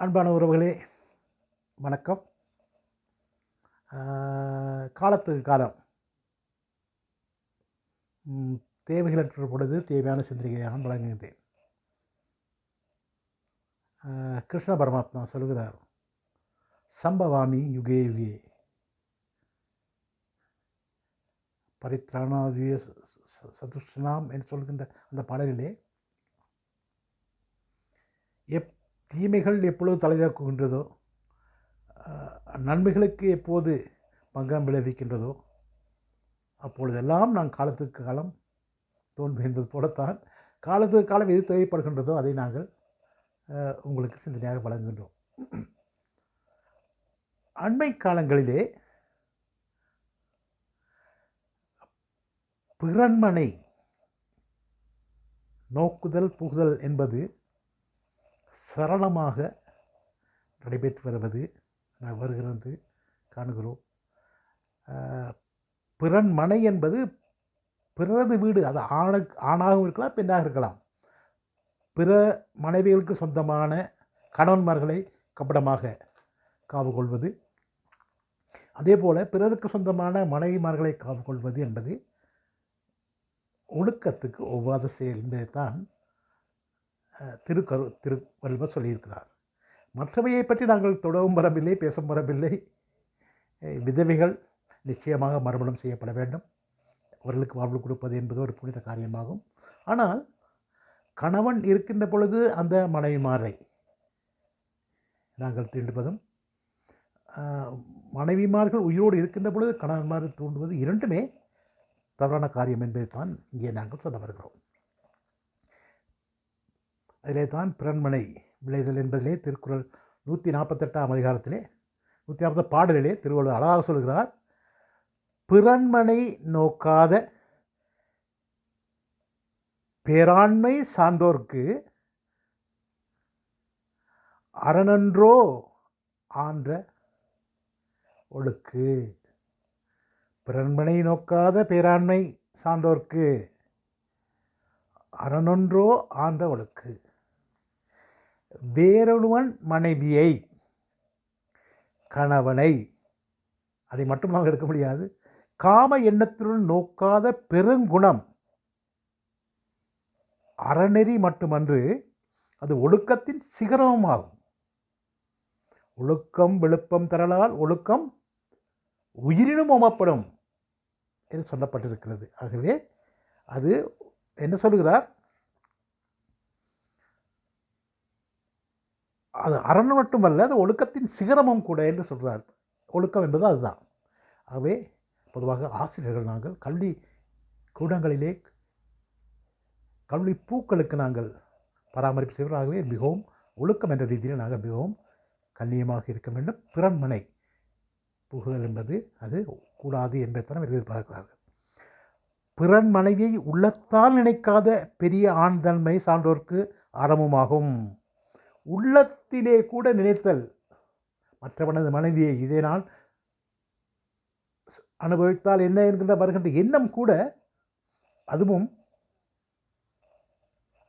அன்பான உறவுகளே வணக்கம். காலத்துக்கு காலம். தேவைகளற்ற பொழுது தேவையான சிந்தனையை நான் வழங்குகின்றேன் கிருஷ்ண பரமாத்மா சொல்கிறார் சம்பவாமி யுகே யுகே. பரித்ராணாதிய சதுஷ்ணாம் என்று சொல்கின்ற அந்த பாடலிலே எப் தீமைகள் எப்பொழுது தலைதாக்குகின்றதோ நன்மைகளுக்கு எப்போது பங்கம் விளைவிக்கின்றதோ அப்பொழுதெல்லாம் நான் காலத்துக்கு காலம் தோன்றுகின்றது போலத்தான் காலத்துக்கு காலம் எது தேவைப்படுகின்றதோ அதை நாங்கள் உங்களுக்கு சிந்தனையாக வழங்குகின்றோம். அண்மை காலங்களிலே பிறன்மனை நோக்குதல் புகுதல் என்பது சரளமாக நடைபெற்று வருவது நான் வருகிறது காணுகிறோம். பிறன் மனை என்பது பிறரது வீடு அது ஆண ஆணாகவும் இருக்கலாம் பெண்ணாக இருக்கலாம். பிற மனைவிகளுக்கு சொந்தமான கணவன்மார்களை கப்படமாக காவு கொள்வது. அதே போல் பிறருக்கு சொந்தமான மனைவிமார்களை காவு கொள்வது என்பது ஒழுக்கத்துக்கு ஒவ்வாத செயல் தான் திருக்கரு திருவள்ளுவர் சொல்லியிருக்கிறார். மற்றவையை பற்றி நாங்கள் தொடவும் வரவில்லை பேசவும் வரவில்லை. விதவைகள் நிச்சயமாக மறுமணம் செய்யப்பட வேண்டும். அவர்களுக்கு வாழ்வு கொடுப்பது என்பது ஒரு புனித காரியமாகும். ஆனால் கணவன் இருக்கின்ற பொழுது அந்த மனைவிமாரை நாங்கள் தீண்டுவதும் மனைவிமார்கள் உயிரோடு இருக்கின்ற பொழுது கணவன்மாரை தூண்டுவது இரண்டுமே தவறான காரியம் என்பதைத்தான் இங்கே நாங்கள் சொல்ல வருகிறோம். அதிலே தான் பிறன்மனை விளைதல் என்பதிலே திருக்குறள் நூற்றி நாற்பத்தெட்டாம் அதிகாரத்திலே நூற்றி நாற்பது பாடலிலே திருவள்ளுவர் அழகாக சொல்கிறார் பிறன்மனை நோக்காத பேராண்மை சான்றோர்க்கு அரணன்றோ ஆன்ற ஒழுக்கு. பிறன்மனை நோக்காத பேராண்மை சான்றோர்க்கு அரணொன்றோ ஆன்ற ஒழுக்கு. வேறொருவன் மனைவியை கணவனை அதை மட்டும் நாம் எடுக்க முடியாது காம எண்ணத்துடன் நோக்காத பெருங்குணம். அறநெறி மட்டுமன்று அது ஒழுக்கத்தின் சிகரமுமாகும். ஒழுக்கம் விழுப்பம் தரலால் ஒழுக்கம் உயிரினும் ஓமப்படும் என்று சொல்லப்பட்டிருக்கிறது. ஆகவே அது என்ன சொல்கிறார்? அது அரண் மட்டுமல்ல அது ஒழுக்கத்தின் சிகரமும் கூட என்று சொல்கிறார் ஒழுக்கம் என்பது அதுதான். ஆகவே பொதுவாக ஆசிரியர்கள் நாங்கள் கல்வி கூடங்களிலே கல்வி பூக்களுக்கு நாங்கள் பராமரிப்பு செய்கிறோம் ஆகவே மிகவும் ஒழுக்கம் என்ற ரீதியில் நாங்கள் மிகவும் கண்ணியமாக இருக்க வேண்டும். பிறன்மனை புகுதல் என்பது அது கூடாது என்பதைத்தான் எதிர்பார்க்கிறார்கள். பிறன் மனைவியை உள்ளத்தால் நினைக்காத பெரிய ஆண் தன்மை சான்றோர்க்கு அறமுமாகும் உள்ளத்திலே கூட நினைத்தல். மற்றவனது மனைவியை இதை நான் அனுபவித்தால் என்ன என்கின்ற வருகின்ற எண்ணம் கூட அதுவும்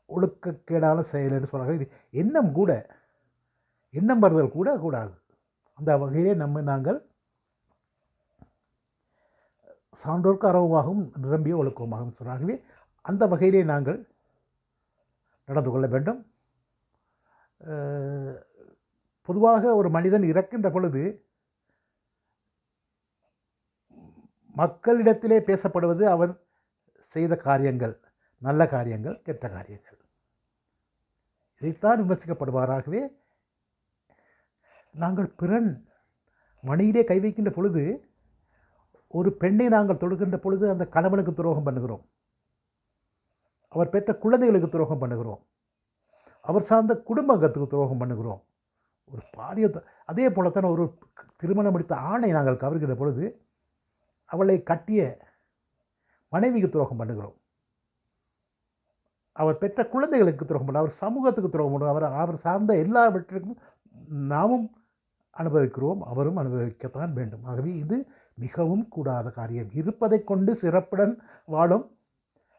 ஒழுக்கக்கேடான செயல் என்று சொல்கிறாங்க இது எண்ணம் கூட எண்ணம் வருதல் கூட கூடாது. அந்த வகையிலே நம்ம நாங்கள் சான்றோர்க்கு அறவுமாகவும் நிரம்பிய ஒழுக்கமாகவும் சொல்கிறாகவே அந்த வகையிலே நாங்கள் நடந்து கொள்ள வேண்டும். பொதுவாக ஒரு மனிதன் இறக்கின்ற பொழுது மக்களிடத்திலே பேசப்படுவது அவர் செய்த காரியங்கள் நல்ல காரியங்கள் கெட்ட காரியங்கள். இதைத்தான் விமர்சிக்கப்படுவாராகவே நாங்கள் பிறன் மணியிலே கை வைக்கின்ற பொழுது ஒரு பெண்ணை நாங்கள் தொடுகின்ற பொழுது அந்த கணவனுக்கு துரோகம் பண்ணுகிறோம். அவர் பெற்ற குழந்தைகளுக்கு துரோகம் பண்ணுகிறோம். அவர் சார்ந்த குடும்பத்துக்கு துரோகம் பண்ணுகிறோம். ஒரு பாரிய அதே அதே போலத்தான் ஒரு திருமணம் முடித்த ஆணை நாங்கள் கவர்கிற பொழுது அவளை கட்டிய மனைவிக்கு துரோகம் பண்ணுகிறோம். அவர் பெற்ற குழந்தைகளுக்கு துரோகம் பண்ண அவர் சமூகத்துக்கு துரோகம் பண்ணும் அவர் அவர் சார்ந்த எல்லாவற்றிற்கும் நாமும் அனுபவிக்கிறோம் அவரும் அனுபவிக்கத்தான் வேண்டும். ஆகவே இது மிகவும் கூடாத காரியம். இருப்பதை கொண்டு சிறப்புடன் வாழும்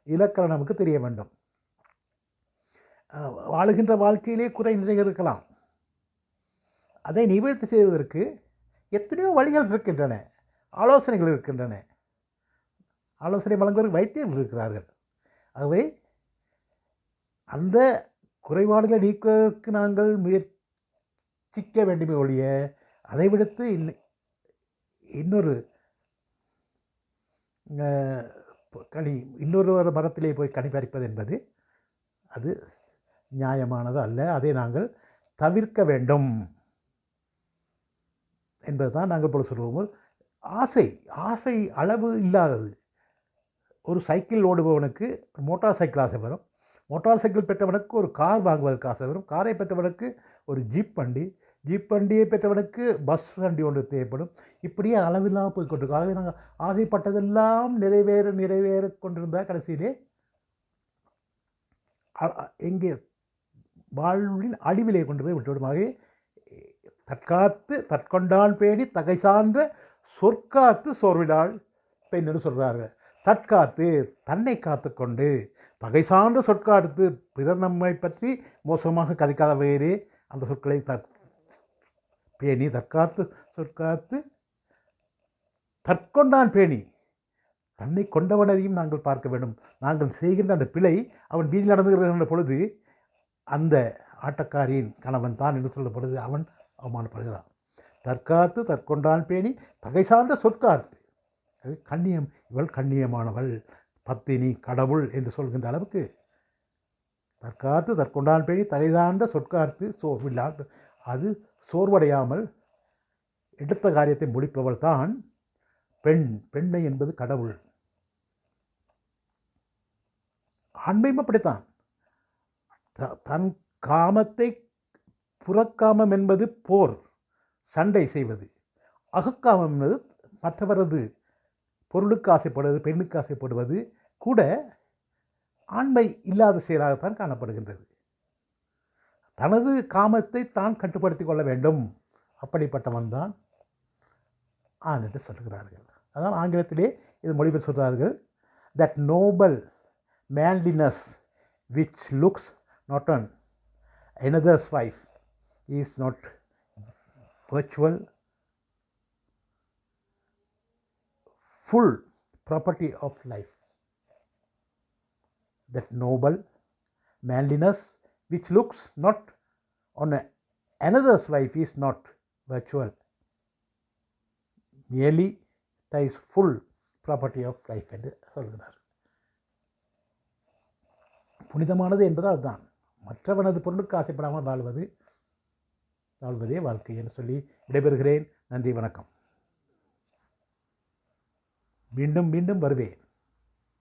இலக்கணம் நமக்கு தெரிய வேண்டும். வாழுகின்ற வாழ்க்கையிலே குறை நிறைய இருக்கலாம். அதை நிவர்த்தி செய்வதற்கு எத்தனையோ வழிகள் இருக்கின்றன. ஆலோசனைகள் இருக்கின்றன. ஆலோசனை வழங்குவதற்கு வைத்தியர்கள் இருக்கிறார்கள். ஆகவே அந்த குறைபாடுகளை நீக்குவதற்கு நாங்கள் முயற்சிக்க வேண்டுமே ஒழிய அதை விடுத்து இன்னொரு கனி இன்னொரு மரத்திலே போய் கனி பறிப்பது என்பது அது நியாயமானது அல்ல அதை நாங்கள் தவிர்க்க வேண்டும் என்பதுதான் நாங்கள் இப்பொழுது சொல்லுவோம் ஆசை ஆசை அளவு இல்லாதது. ஒரு சைக்கிள் ஓடுபவனுக்கு மோட்டார் சைக்கிள் ஆசை வரும். மோட்டார் சைக்கிள் பெற்றவனுக்கு ஒரு கார் வாங்குவதற்கு ஆசை வரும். காரை பெற்றவனுக்கு ஒரு ஜீப் வண்டி ஜீப் வண்டியை பெற்றவனுக்கு பஸ் வண்டி ஒன்று தேவைப்படும். இப்படியே அளவில்லாமல் போய் கொண்டிருக்கும். ஆகவே நாங்கள் ஆசைப்பட்டதெல்லாம் நிறைவேற நிறைவேற கொண்டிருந்தால் கடைசியிலே எங்கே வாழ்வின் அடிவிலே கொண்டு போய் விட்டுவிடுமாகவே தற்காத்து தற்கொண்டால் பேணி தகை சார்ந்த சொற்காத்து சோர்விடாள் பெண் என்று சொல்கிறார்கள் தற்காத்து தன்னை காத்துக்கொண்டு பகை சார்ந்த சொற்காத்து பிறர் நம்மை பற்றி மோசமாக கதைக்காத வேறே அந்த சொற்களை த பேணி தற்காத்து சொற்காத்து தற்கொண்டான் பேணி தன்னை கொண்டவனதையும் நாங்கள் பார்க்க வேண்டும். நாங்கள் செய்கின்ற அந்த பிழை அவன் வீதியில் நடந்துகிற பொழுது அந்த ஆட்டக்காரியின் கணவன் தான் என்று சொல்லப்படுது. அவன் அவமானப்படுகிறான். தற்காத்து தற்கொண்டான் பேணி தகை சார்ந்த சொற்காத்து. அது கண்ணியம் இவள் கண்ணியமானவள் பத்தினி கடவுள் என்று சொல்கின்ற அளவுக்கு தற்காத்து தற்கொண்டான் பேணி தகை சார்ந்த சொற்காத்து சோர்வில்லா அது சோர்வடையாமல் எடுத்த காரியத்தை முடிப்பவள் தான் பெண். பெண்மை என்பது கடவுள். ஆண்மையும் அப்படித்தான். த- தன் காமத்தை புறக்காமம் என்பது போர் சண்டை செய்வது. அகக்காமம் என்பது மற்றவரது பொருளுக்கு ஆசைப்படுவது பெண்ணுக்கு ஆசைப்படுவது கூட ஆண்மை இல்லாத செயலாகத்தான் காணப்படுகின்றது. தனது காமத்தை தான் கட்டுப்படுத்திக் கொள்ள வேண்டும். அப்படிப்பட்டவன் தான் ஆண் என்று சொல்கிறார்கள் அதான் ஆங்கிலத்திலே இது மொழிபெயர் சொல்கிறார்கள் that noble manliness which looks not on another's wife is not virtual full property of life that noble manliness which looks not on a- another's wife is not virtual merely that is full property of life என்று சொல்கிறார் புனிதமானது என்பது அதுதான் மற்றவனது பொருளுக்கு ஆசைப்படாமல் வாழ்வது வாழ்வதே வாழ்க்கை என்று சொல்லி விடைபெறுகிறேன். நன்றி வணக்கம். மீண்டும் மீண்டும் வருவேன்.